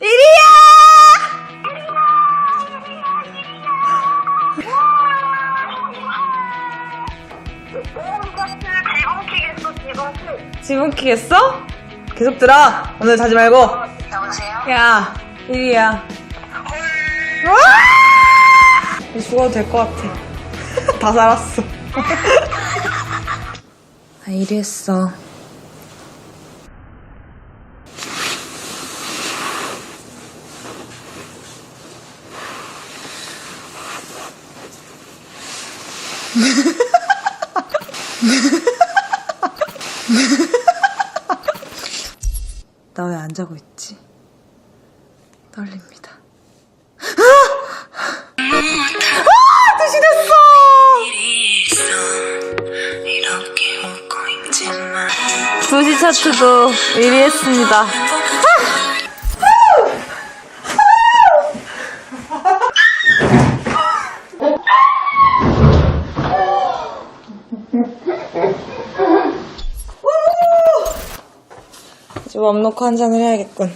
이리야! 지붕키겠어? 계속 들어. 오늘 자지 말고. 여보세요? 야, 이리야. 와! 죽어도 될 것 같아. 다 살았어. 아, 이리했어. 나 왜 안 자고 있지? 떨립니다. 아! 두시 됐어! 두시 차트도 1위 했습니다. 맘 놓고 한 잔을 해야겠군.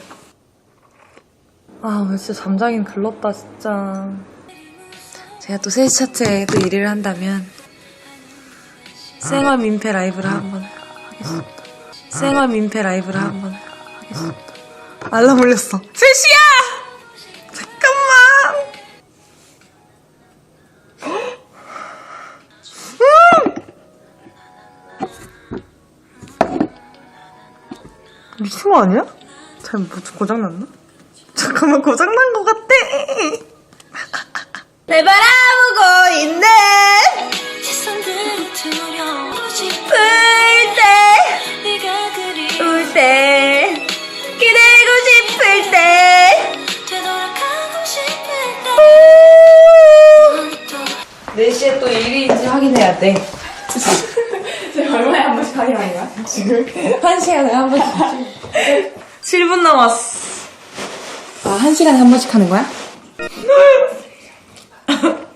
아, 오늘 진짜 잠자긴 글렀다, 진짜. 제가 또 세시 차트에 또 1위를 한다면, 생얼 민폐 라이브를 한번 하겠습니다. 생얼 민폐 라이브를 한번 하겠습니다. 알람 울렸어. 세시야! 미친 거 아니야? 잘 뭐, 고장났나? 잠깐만 고장난 것 같아! 날 바라보고 있네. 울때 울때 기다리고 싶을 때. 4시에 또 일인지 확인해야 돼 한 확인하는 거야? 지금 1시간에 한 번씩 7분 남았어 아, 한 시간에 한 번씩 하는 거야?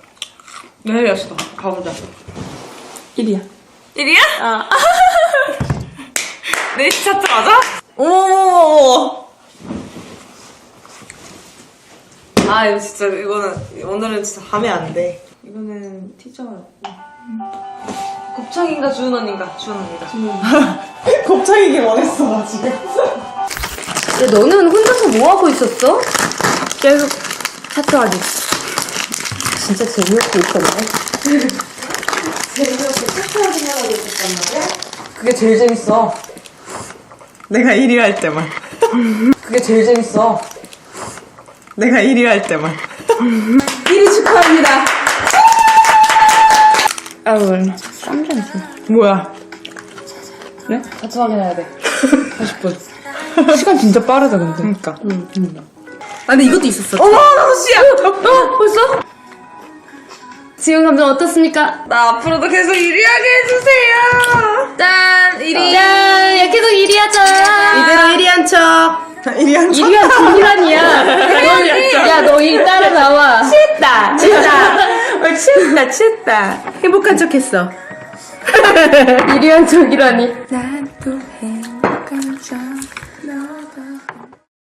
내일이었어 가보자 1이야. 1위야? 아. 4시 차트 맞아? 어머머머. 아, 이거 진짜, 이거는, 오늘은 진짜 하면 안 돼. 이거는 티저였고. 곱창인가 주은 언니인가? 주은 언니다. 곱창이게 원했어, 나 지금. 근데 너는 혼자서 뭐 하고 있었어? 계속, 차트하기. 진짜 재미없고 있었네. 그게 제일 재밌어. 내가 1위 할 때만. 그게 제일 재밌어. 내가 1위 할 때만. 1위 축하합니다. 아, 오늘 깜짝 놀랐어. 뭐야? 그래? 차트 확인해야 돼. 40분. 시간 진짜 빠르다, 근데. 그니까. 응, 응. 아, 근데 이것도 있었어. 어머, 너무 씨야! 어, 벌써? 지금 감정 어떻습니까? 나 앞으로도 계속 1위 하게 해주세요! 짠! 1위! 짠! 야, 계속 1위 하자! 이대로 1위 한 척! 1위 한 척? 1위 한 중이란이야. 야, 너 1위 따라 나와. 취했다! 취했다! 어, 취했다, 취했다. 행복한 척 했어. 1위 한 척이라니. 난또 행.